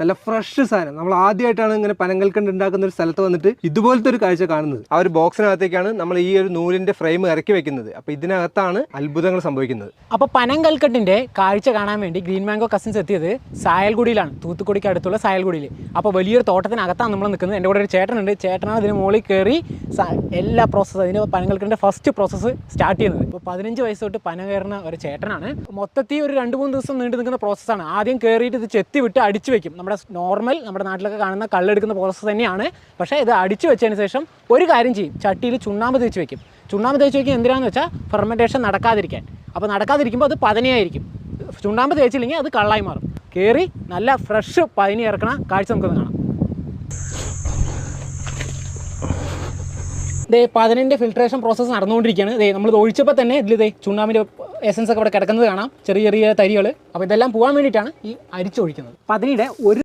നല്ല ഫ്രഷ് സാധനം. നമ്മൾ ആദ്യമായിട്ടാണ് ഇങ്ങനെ പനങ്കൽക്കണ്ട് ഉണ്ടാക്കുന്ന ഒരു സ്ഥലത്ത് വന്നിട്ട് ഇതുപോലത്തെ ഒരു കാഴ്ച കാണുന്നത്. ആ ഒരു ബോക്സിനകത്തേക്കാണ് നമ്മൾ ഈ ഒരു നൂലിന്റെ ഫ്രെയിം ഇറക്കി വെക്കുന്നത്. അപ്പോൾ ഇതിനകത്താണ് അത്ഭുതങ്ങൾ സംഭവിക്കുന്നത്. അപ്പോൾ പനങ്കൽക്കണ്ടിന്റെ കാഴ്ച കാണാൻ വേണ്ടി ഗ്രീൻ മാംഗോ കസിൻസ് എത്തിയത് സായൽഗുഡിയിലാണ് തൂത്തുക്കുടിക്ക് അടുത്തുള്ള സായൽഗുഡിയിൽ അപ്പോൾ വലിയൊരു തോട്ടത്തിനകത്താണ് നമ്മൾ നിൽക്കുന്നത്. എന്റെ കൂടെ ഒരു ചേട്ടനുണ്ട്. ചേട്ടനാണ് ഇതിന് മുകളിൽ കയറി എല്ലാ പ്രോസസ്സ് അതിന് പനങ്കൽക്കണ്ടിന്റെ ഫസ്റ്റ് പ്രോസസ്സ് സ്റ്റാർട്ട് ചെയ്യുന്നത്. ഇപ്പോൾ പതിനഞ്ച് വയസ്സ് തൊട്ട് പന കയറുന്ന ഒരു ചേട്ടനാണ്. മൊത്തത്തിൽ ഒരു രണ്ട് മൂന്ന് ദിവസം നീണ്ടു നിൽക്കുന്ന പ്രോസസ്സാണ് ആദ്യം കയറിയിട്ട് ഇത് ചെത്തി വിട്ട് അടിച്ചു വെക്കും. നമ്മുടെ നോർമൽ നമ്മുടെ നാട്ടിലൊക്കെ കാണുന്ന കള്ളെടുക്കുന്ന പ്രോസസ്സ് തന്നെയാണ്. പക്ഷേ ഇത് അടിച്ചു വെച്ചതിന് ശേഷം ഒരു കാര്യം ചെയ്യും. ചട്ടിയിൽ ചുണ്ണാമ്പ് തേച്ച് വെക്കും. ചുണ്ണാമ്പ് തേച്ച് വെക്കുക എന്തിനാന്ന് വെച്ചാൽ ഫെർമെന്റേഷൻ നടക്കാതിരിക്കാൻ. അപ്പോൾ നടക്കാതിരിക്കുമ്പോൾ അത് പതനയായിരിക്കും ചുണ്ണാമ്പ് തേച്ചില്ലെങ്കിൽ അത് കള്ളായി മാറും. കയറി നല്ല ഫ്രഷ് പതിനി ഇറക്കണ കാഴ്ച നമുക്കൊന്ന് കാണാം. ദേ പതിനിന്റെ ഫിൽട്രേഷൻ പ്രോസസ്സ് നടന്നുകൊണ്ടിരിക്കുകയാണ്. ദേ നമ്മൾ ഒഴിച്ചപ്പോൾ തന്നെ ഇതിൽ ദേ ചുണ്ണാമ്പിന്റെ എസൻസ് ഒക്കെ ഇവിടെ കിടക്കുന്നത് കാണാം. ചെറിയ ചെറിയ തരികൾ അപ്പോൾ ഇതെല്ലാം പോകാൻ വേണ്ടിയിട്ടാണ് ഈ അരിച്ചൊഴിക്കുന്നത്. പതിനിയുടെ ഒരു